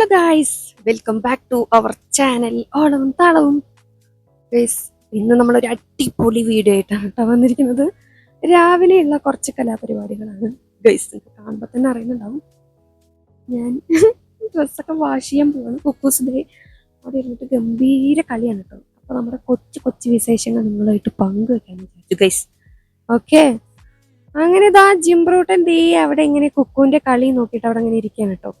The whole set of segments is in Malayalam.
Hello guys welcome back to our channel Olavum Thalavum. Guys ഇന്ന് നമ്മളൊരു അടിപൊളി വീഡിയോ ആയിട്ടാണ് കേട്ടോ വന്നിരിക്കുന്നത്. രാവിലെയുള്ള കുറച്ച് കലാപരിപാടികളാണ്. ഗൈസ് കാണുമ്പോൾ തന്നെ അറിയുന്നുണ്ടാവും. ഞാൻ ഡ്രസ്സൊക്കെ വാഷ് ചെയ്യാൻ പോവാണ്. കുക്കൂസ് ഡേ അവിടെ ഇരുന്നിട്ട് ഗംഭീര കളിയാണ് കേട്ടോ. അപ്പോൾ നമ്മുടെ കൊച്ചു കൊച്ചു വിശേഷങ്ങൾ നിങ്ങളായിട്ട് പങ്കുവെക്കാൻ വിചാരിച്ചു ഗൈസ് ഓക്കെ അങ്ങനെ ഇതാ ജിംബ്രൂട്ടൻ ദേ അവിടെ ഇങ്ങനെ കുക്കുവിന്റെ കളി നോക്കിയിട്ട് അവിടെ ഇങ്ങനെ ഇരിക്കുകയാണ് കേട്ടോ.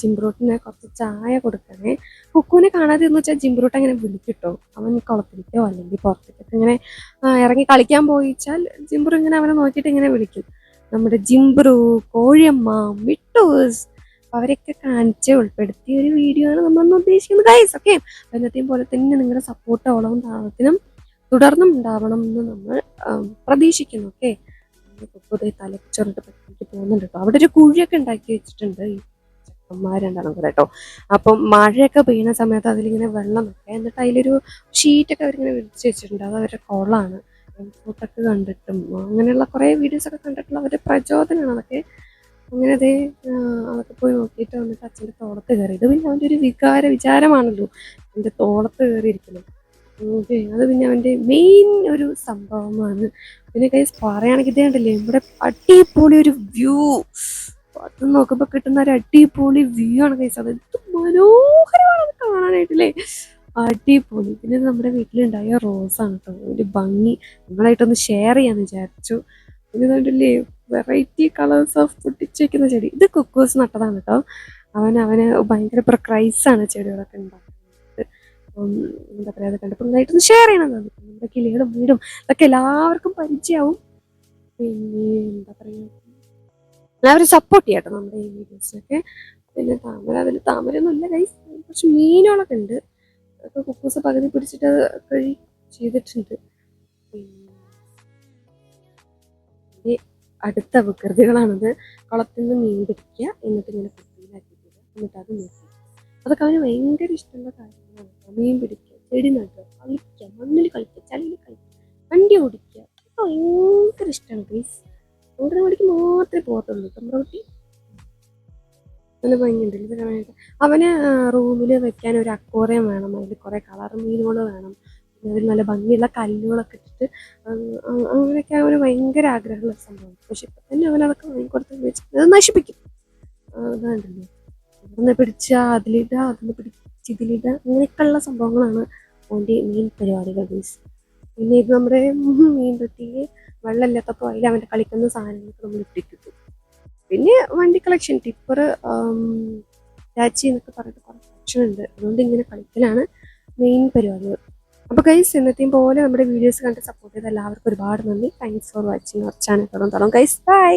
ജിംബ്രൂട്ടിന് കുറച്ച് ചായ കൊടുക്കണേ. കുക്കുവിനെ കാണാതെ എന്ന് വെച്ചാൽ ജിംബ്രൂട്ട് അങ്ങനെ വിളിക്കിട്ടോ. അവൻ കുളത്തിലേക്കോ അല്ലെങ്കിൽ പുറത്തേക്കൊക്കെ ഇങ്ങനെ ഇറങ്ങി കളിക്കാൻ പോയിച്ചാൽ ജിംബ്രു ഇങ്ങനെ അവനെ നോക്കിയിട്ട് ഇങ്ങനെ വിളിക്കും. നമ്മുടെ ജിംബ്രു കോഴിയമ്മ മിട്ടൂസ് അവരൊക്കെ കാണിച്ച് ഉൾപ്പെടുത്തിയ ഒരു വീഡിയോ ആണ് നമ്മളൊന്ന് ഉദ്ദേശിക്കുന്നത്. ഗൈസ് ഓക്കെ എന്നത്തെയും പോലെ തന്നെ നിങ്ങളുടെ സപ്പോർട്ട് ഓളവും താളത്തിനും തുടർന്നും ഉണ്ടാവണം എന്ന് നമ്മൾ പ്രതീക്ഷിക്കുന്നു ഓക്കെ പുതിയ തലച്ചോറിട്ട് പറ്റിക്ക് പോകുന്നുണ്ട് കേട്ടോ. അവിടെ ഒരു കുഴിയൊക്കെ ഉണ്ടാക്കി വെച്ചിട്ടുണ്ട്. ഈ കൂടെ കേട്ടോ അപ്പം മഴയൊക്കെ പെയ്യുന്ന സമയത്ത് അതിലിങ്ങനെ വെള്ളം നിൽക്കുക എന്നിട്ട് അതിലൊരു ഷീറ്റൊക്കെ അവരിങ്ങനെ വിരിച്ച് വെച്ചിട്ടുണ്ട്. അത് അവരുടെ കുളമാണ് ഫോട്ടൊക്കെ കണ്ടിട്ടും. അങ്ങനെയുള്ള കുറേ വീഡിയോസ് ഒക്കെ കണ്ടിട്ടുള്ള അവരുടെ പ്രചോദനമാണ് അതൊക്കെ. അങ്ങനെ അതേ അതൊക്കെ പോയി നോക്കിയിട്ട് വന്നിട്ട് അച്ഛന്റെ തോളത്ത് കയറി. ഇത് പിന്നെ അവന്റെ ഒരു വികാര വിചാരമാണല്ലോ. എന്റെ തോളത്ത് കയറിയിരിക്കുന്നത്. അത് പിന്നെ അവന്റെ മെയിൻ ഒരു സംഭവമാണ്. പിന്നെ കൈസ് പറയുകയാണെങ്കിൽ ഇതേ ഇവിടെ അടിപൊളി ഒരു വ്യൂ അത് നോക്കുമ്പോൾ കിട്ടുന്ന ഒരു അടിപൊളി വ്യൂ ആണ് കഴിച്ചത് എന്ത് മനോഹരമാണ് അത് കാണാനായിട്ടില്ലേ? അടിപൊളി. പിന്നെ നമ്മുടെ വീട്ടിലുണ്ടായ റോസ് ആണ് കേട്ടോ ഒരു ഭംഗി. നിങ്ങളായിട്ടൊന്ന് ഷെയർ ചെയ്യാന്ന് വിചാരിച്ചു. പിന്നെ കണ്ടില്ലേ? വെറൈറ്റി കളേഴ്സ് ഓഫ് പൊട്ടിച്ചേക്കുന്ന ചെടി. ഇത് കുക്കൂസ് നട്ടതാണ് കേട്ടോ അവൻ അവന് ഭയങ്കര പ്രക്രൈസാണ് ചെടികളൊക്കെ ഉണ്ടാക്കുന്നത്. എന്താ പറയുക അത് കണ്ടപ്പോൾ ഷെയർ ചെയ്യണം. നമ്മുടെ കിളികളും വീടും അതൊക്കെ എല്ലാവർക്കും പരിചയമാവും. പിന്നെ എന്താ പറയുക എല്ലാവരും സപ്പോർട്ട് ചെയ്യട്ടോ നമ്മുടെ ഈ വീഡിയോസിനൊക്കെ. പിന്നെ താമര അതിൽ താമര ഇല്ല കൈസ് കുറച്ച് മീനുകളൊക്കെ ഉണ്ട്. അതൊക്കെ കുക്കൂസ് പകുതി പിടിച്ചിട്ട് കഴി ചെയ്തിട്ടുണ്ട്. പിന്നെ അടുത്ത വികൃതികളാണത്. കുളത്തിൽ നിന്ന് മീൻ പിടിക്കുക എന്നിട്ട് ഇങ്ങനെ കുപ്പിയിലാക്കിയിട്ട് എന്നിട്ട് അത് നോക്കി അതൊക്കെ അവന് ഭയങ്കര ഇഷ്ടമുള്ള കാര്യങ്ങളാണ് മീൻ പിടിക്കുക ചെടി നട്ടുക കളിക്കുക മണ്ണിൽ കളിക്കുക ചളിയിൽ കളിക്കുക വണ്ടി ഓടിക്കുക. ഭയങ്കര ഇഷ്ടമാണ് പ്ലീസ് ഓടുന്ന മണിക്ക് മാത്രമേ പോകത്തുള്ളൂ. തമ്പ്രകുട്ടി നല്ല ഭംഗിയുണ്ട് ഇത് അവന് റൂമിൽ വെക്കാൻ ഒരു അക്വോറിയം വേണം. അതിൽ കുറേ കളർ മീനുകൾ വേണം. പിന്നെ അതിൽ നല്ല ഭംഗിയുള്ള കല്ലുകളൊക്കെ ഇട്ടിട്ട് അങ് അങ് അങ്ങനെയൊക്കെ അവന് ഭയങ്കര ആഗ്രഹമുള്ള സംഭവം പക്ഷെ ഇപ്പം തന്നെ അവൻ അതൊക്കെ വാങ്ങിക്കൊടുത്ത് വെച്ചിട്ട് അത് നശിപ്പിക്കും. അതാണ്ടല്ലോ ഇവിടുന്ന് പിടിച്ച അതിലിടുക അതിന് പിടിച്ച് ഇതിലിടുക അങ്ങനെയൊക്കെയുള്ള സംഭവങ്ങളാണ് അവന്റെ മെയിൻ പരിപാടികൾ പിന്നെ ഇത് നമ്മുടെ മീൻ തൊട്ടിയിൽ വെള്ളമില്ലാത്തപ്പോൾ അതിൽ അവന്റെ കളിക്കുന്ന സാധനങ്ങളൊക്കെ നമ്മൾ ഇട്ടിട്ടു പിന്നെ വണ്ടി കളക്ഷൻ ടിപ്പർ ചാച്ചി എന്നൊക്കെ പറഞ്ഞിട്ട് കുറേ കളക്ഷൻ ഉണ്ട്. അതുകൊണ്ട് ഇങ്ങനെ കളിക്കലാണ് മെയിൻ പരിപാടികൾ അപ്പോൾ ഗൈസ് എന്നത്തെയും പോലെ നമ്മുടെ വീഡിയോസ് കണ്ട് സപ്പോർട്ട് ചെയ്ത എല്ലാവർക്കും ഒരുപാട് നന്ദി. Thanks for watching our channel തുടർന്ന് തുടങ്ങും. Guys bye